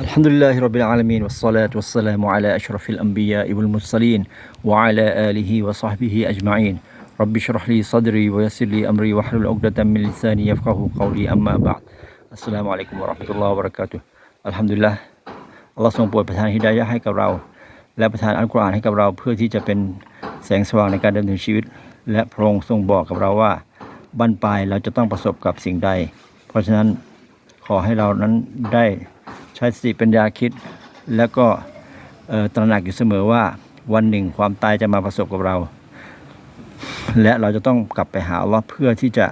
الحمد لله رب العالمين والصلاة والسلام على أشرف الأنبياء والمرسلين وعلى آله وصحبه أجمعين رب اشرح لي صدري ويسر لي أمري واحلل عقدة من لساني يفقه قولي أما بعد السلام عليكم ورحمة الله وبركاته الحمد لله อัลลอฮ์ทรงโปรดประทานฮิดายะห์ให้กับเรา และประทานอัลกุรอานให้กับเรา เพื่อที่จะเป็นแสงสว่างในการดำเนินชีวิต และพระองค์ทรงบอกกับเราว่าบั้นปลายเราจะต้องประสบกับสิ่งใด เพราะฉะนั้นขอให้เรานั้นได้ใ ช้สติปัญญาคิด แล้วก็ตระหนักอยู่เสมอว่าวันหนึ่งความตายจะมาประสบกับเรา และเราจะต้องกลับไปหาอัลลอฮ์เพื่อที่จะ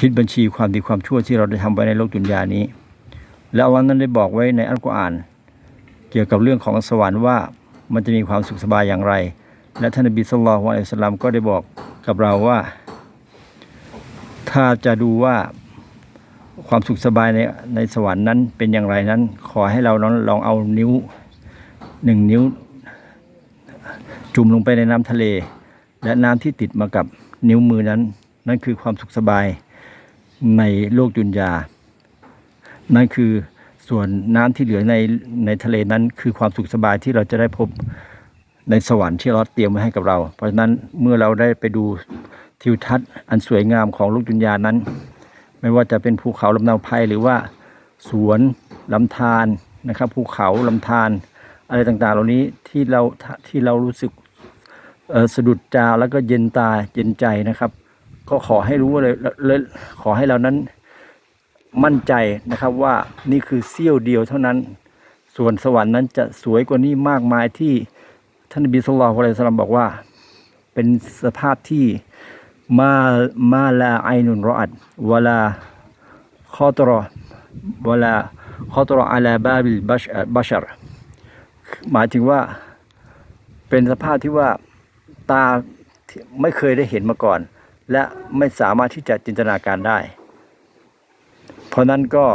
คิดบัญชีความดีความชั่วที่เราได้ทำไว้ในโลกดุนยานี้ แล้วอัลลอฮ์นั้นได้บอกไว้ในอัลกุรอาน เกี่ยวกับเรื่องของสวรรค์ว่ามันจะมีความสุขสบายอย่างไร และท่านนบีสุลต่านละอัลสลามก็ได้บอกกับเราว่า ถ้าจะดูว่า ความสุขสบายในในสวรรค์นั้นเป็นอย่างไรนั้น ขอให้เราลองเอานิ้วหนึ่งนิ้ว จุ่มลงไปในน้ำทะเล และน้ำที่ติดมากับนิ้วมือนั้น นั่นคือความสุขสบายในโลกดุนยา นั่นคือส่วนน้ำที่เหลือในในทะเลนั้น คือความสุขสบายที่เราจะได้พบในสวรรค์ที่เราเตรียมไว้ให้กับเรา เพราะฉะนั้นเมื่อเราได้ไปดูทิวทัศน์อันสวยงามของโลกดุนยานั้น ไม่ว่าจะเป็นภูเขาลำนาไพรหรือว่าสวนลำธารนะครับ ภูเขาลำธารอะไรต่างๆ เหล่านี้ที่เราที่เรารู้สึกสะดุดตาแล้วก็เย็นตาเย็นใจนะครับ ก็ขอให้รู้เลยเลยขอให้เรานั้นมั่นใจนะครับว่านี่คือเสี้ยวเดียวเท่านั้น ส่วนสวรรค์นั้นจะสวยกว่านี้มากมายที่ท่านบีสุลต่านอะลัยสลามบอกว่า เป็นสภาพที่ มามาลาไอนุนรออัดวลาคอตรอวลาคอตรออาลาบาบิลบัชบัชรหมายถึงว่าเป็นสภาพที่ว่าตาไม่เคยได้เห็นมาก่อน และไม่สามารถที่จะจินตนาการได้ เพราะนั้นก็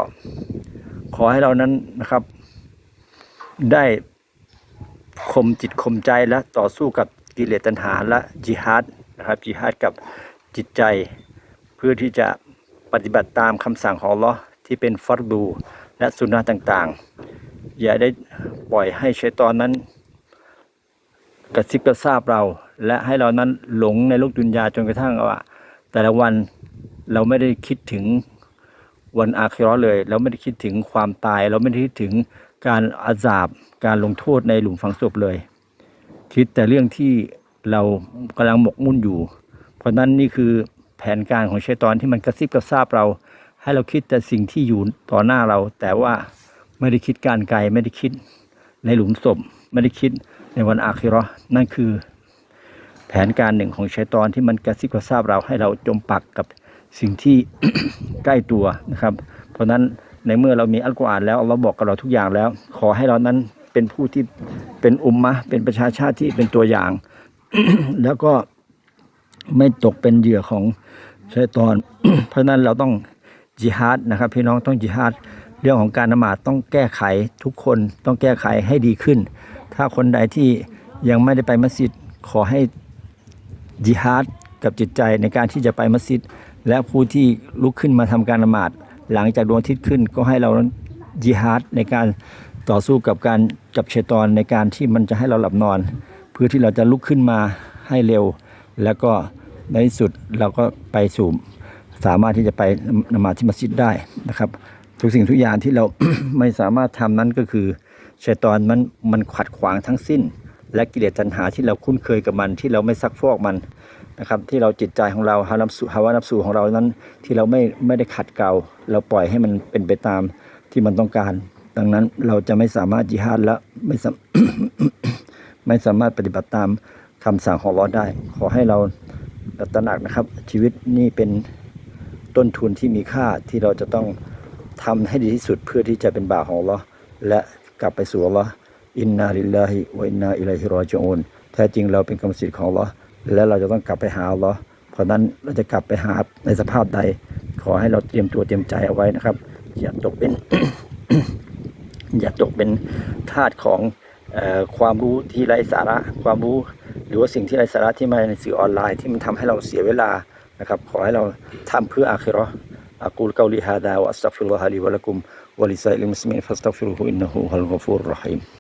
ขอให้เรานั้นนะครับ ได้ข่มจิตข่มใจและต่อสู้กับกิเลสตัณหาและจิฮาด นะครับจิฮาดกับจิตใจ เพื่อที่จะปฏิบัติตามคำสั่งของลอที่เป็นฟัรดูและสุนนะต่างๆ อย่าได้ปล่อยให้ชัยตอนนั้น กระซิบกระซาบเรา และให้เรานั้นหลงในโลกดุนยาจนกระทั่งว่า แต่ละวันเราไม่ได้คิดถึงวันอาคิร์เลย เราไม่ได้คิดถึงความตาย เราไม่ได้คิดถึงการอาสาบการลงโทษในหลุมฝังศพเลย คิดแต่เรื่องที่ เรากำลังหมกมุ่นอยู่ เพราะนั้นนี่คือแผนการของชัยตอนที่มันกระซิบกระซาบเรา ให้เราคิดแต่สิ่งที่อยู่ต่อหน้าเรา แต่ว่าไม่ได้คิดการไกลไม่ได้คิดในหลุมศพไม่ได้คิดในวันอาคิราะห์นั่นคือ แผนการหนึ่งของชัยตอนที่มันกระซิบกระซาบเราให้เราจมปักกับสิ่งที่ใกล้ตัวนะครับ เพราะฉะนั้นในเมื่อเรามีอัลกุรอานแล้วเราบอกกับเราทุกอย่างแล้ว ขอให้เรานั้นเป็นผู้ที่เป็นอุมมะเป็นประชาชาติที่เป็นตัวอย่าง แล้วก็ไม่ตกเป็นเหยื่อของชัยตอน เพราะนั้นเราต้องจิฮาดนะครับ พี่น้องต้องจิฮาดเรื่องของการนมาดต้องแก้ไขทุกคนต้องแก้ไขให้ดีขึ้น ถ้าคนใดที่ยังไม่ได้ไปมัสยิดขอให้จิฮาดกับจิตใจในการที่จะไปมัสยิด และผู้ที่ลุกขึ้นมาทำการละหมาดหลังจากดวงอาทิตย์ขึ้น ก็ให้เราจิฮาดในการต่อสู้กับการกับเชตอนในการที่มันจะให้เราหลับนอน เพื่อที่เราจะลุกขึ้นมาให้เร็ว แล้วก็ในที่สุดเราก็ไปสู่สามารถที่จะไปนมาที่มัสยิดได้นะครับ ทุกสิ่งทุกอย่างที่เราไม่สามารถทำนั้นก็คือชัยตอนมันมันขัดขวางทั้งสิ้น และกิเลสตัณหาที่เราคุ้นเคยกับมันที่เราไม่ซักฟอกมันนะครับที่เราจิตใจของเราฮานับสูฮาวานับสูของเรานั้นที่เราไม่ไม่ได้ขัดเกลาเราปล่อยให้มันเป็นไปตามที่มันต้องการ ดังนั้นเราจะไม่สามารถจิฮาดและไม่สา ไม่สามารถปฏิบัติตามคำสั่งของเราได้ ขอให้เราตระหนักนะครับ ชีวิตนี่เป็นต้นทุนที่มีค่าที่เราจะต้องทำให้ดีที่สุดเพื่อที่จะเป็นบ่าวของเราและกลับไปสู่ลออินนาลิลลาฮิวอินนาอิลัยฮิรอจิอูนแท้จริงเราเป็นกรรมสิทธิ์ของลอและเราจะต้องกลับไปหาลอเพราะนั้นเราจะกลับไปหาในสภาพใด ขอให้เราเตรียมตัวเตรียมใจเอาไว้นะครับอย่าตกเป็นอย่าตกเป็นทาสของ ความรู้ที่ไร้สาระ ความรู้หรือว่าสิ่งที่ไร้สาระที่มาในสื่อออนไลน์ที่มันทำให้เราเสียเวลานะครับขอให้เราทำเพื่ออาคิรออักูลกาลิฮาดาวอัสตัฟิรลลอฮิวะลักุมวะลิซาอิมุสลิมฟัสตัฟิรุฮุอินนะฮูฮัลกฟูรรฮีม